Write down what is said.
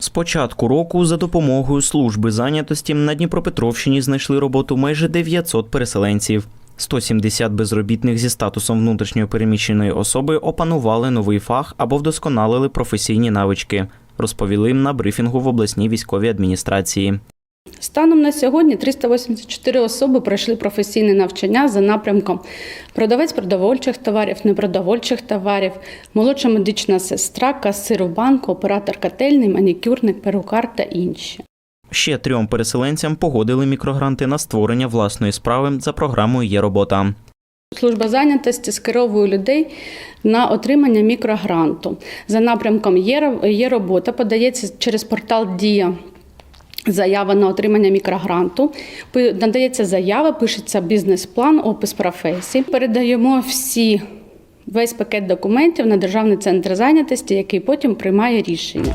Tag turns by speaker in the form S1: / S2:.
S1: З початку року за допомогою служби зайнятості на Дніпропетровщині знайшли роботу майже 900 переселенців. 170 безробітних зі статусом внутрішньої переміщеної особи опанували новий фах або вдосконалили професійні навички, розповіли на брифінгу в обласній військовій адміністрації.
S2: Станом на сьогодні 384 особи пройшли професійне навчання за напрямком продавець продовольчих товарів, непродовольчих товарів, молодша медична сестра, касир у банку, оператор котельний, манікюрник, перукар та інші.
S1: Ще трьом переселенцям погодили мікрогранти на створення власної справи за програмою Є робота.
S2: Служба зайнятості скеровує людей на отримання мікрогранту. За напрямком є робота, подається через портал Дія. Заява на отримання мікрогранту. Надається заява, пишеться бізнес-план, опис професії. Передаємо всі весь пакет документів на Державний центр зайнятості, який потім приймає рішення.